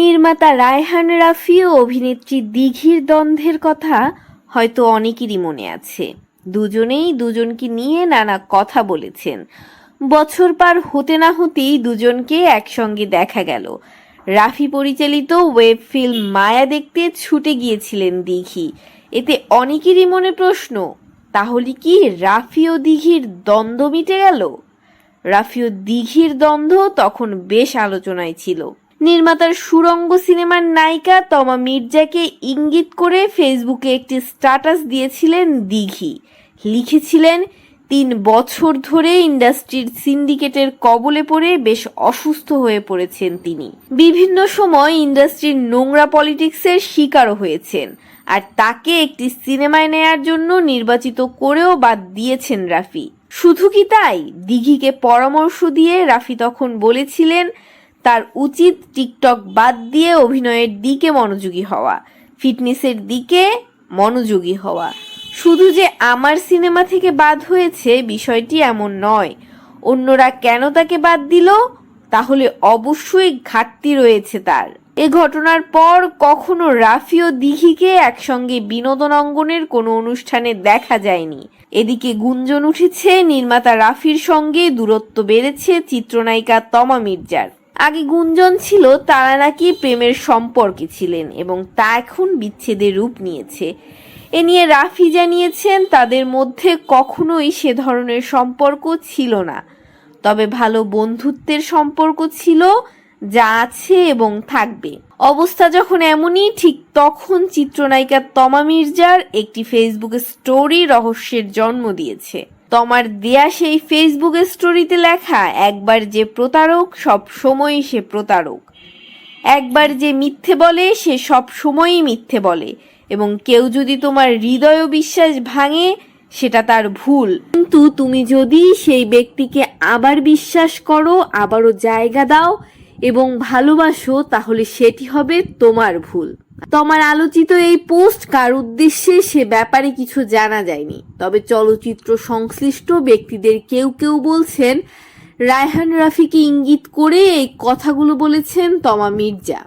নির্মাতা রায়হান রাফি ও অভিনেত্রী দিঘির দ্বন্দ্বের কথা হয়তো অনেকেরই মনে আছে। দুজনেই দুজনকে নিয়ে নানা কথা বলেছেন। বছর পার হতে না হতেই দুজনকে একসঙ্গে দেখা গেল। রাফি পরিচালিত ওয়েব ফিল্ম মায়া দেখতে ছুটে গিয়েছিলেন দিঘি। এতে অনেকেরই মনে প্রশ্ন, তাহলে কি রাফি ও দিঘির দ্বন্দ্ব মিটে গেল? রাফি ও দিঘির দ্বন্দ্ব তখন বেশ আলোচনায় ছিল। নির্মাতার সুরঙ্গ সিনেমার নায়িকা তমা মির্জাকে ইঙ্গিত করে ফেসবুকে একটি স্ট্যাটাস দিয়েছিলেন দিঘি। লিখেছিলেন, তিন বছর ধরে ইন্ডাস্ট্রির সিন্ডিকেটের কবলে পড়ে বেশ অসুস্থ হয়ে পড়েছেন তিনি। বিভিন্ন সময় ইন্ডাস্ট্রির নোংরা পলিটিক্সের শিকারও হয়েছেন। আর তাকে একটি সিনেমায় নেয়ার জন্য নির্বাচিত করেও বাদ দিয়েছেন রাফি। শুধু কি তাই? দিঘিকে পরামর্শ দিয়ে রাফি তখন বলেছিলেন তার উচিত টিকটক বাদ দিয়ে অভিনয়ের দিকে মনোযোগী হওয়া, ফিটনেসের দিকে মনোযোগী হওয়া। শুধু যে আমার সিনেমা থেকে বাদ হয়েছে বিষয়টি এমন নয়। অন্যরা কেন তাকে বাদ দিল? তাহলে অবশ্যই ঘাটতি রয়েছে তার। এ ঘটনার পর কখনো রাফি ও দিঘিকে একসঙ্গে বিনোদন অঙ্গনের কোনো অনুষ্ঠানে দেখা যায়নি। এদিকে গুঞ্জন উঠেছে, নির্মাতা রাফির সঙ্গে দূরত্ব বেড়েছে চিত্রনায়িকা তমা মির্জার। আগে গুঞ্জন ছিল, তারা নাকি প্রেমের সম্পর্কে ছিলেন এবং তা এখন বিচ্ছেদের রূপ নিয়েছে। এ নিয়ে রাফি জানিয়েছেন, তাদের মধ্যে কখনোই সে ধরনের সম্পর্ক ছিল না। তবে ভালো বন্ধুত্বের সম্পর্ক ছিল, যা আছে এবং থাকবে। অবস্থা যখন এমনই, ঠিক তখন চিত্রনায়িকা তমা মির্জার একটি ফেসবুক স্টোরি রহস্যের জন্ম দিয়েছে। তমার দেয়া সেই ফেসবুক স্টোরিতে লেখা, একবার যে প্রতারক, সব সময়ই সে প্রতারক। একবার যে মিথ্যে বলে, সে সব সময়ই মিথ্যে বলে। এবং কেউ যদি তোমার হৃদয় বিশ্বাস ভাঙে, সেটা তার ভুল। কিন্তু তুমি যদি সেই ব্যক্তিকে আবার বিশ্বাস করো, আবারও জায়গা দাও এবং ভালোবাসো, তাহলে সেটি হবে তোমার ভুল। তোমার আলোচিত এই পোস্ট কার উদ্দেশ্যে সে ব্যাপারে কিছু জানা যায়নি। তবে চলচ্চিত্র সংশ্লিষ্ট ব্যক্তিদের কেউ কেউ বলছেন, রায়হান রাফিকে ইঙ্গিত করে এই কথাগুলো বলেছেন তমা মির্জা।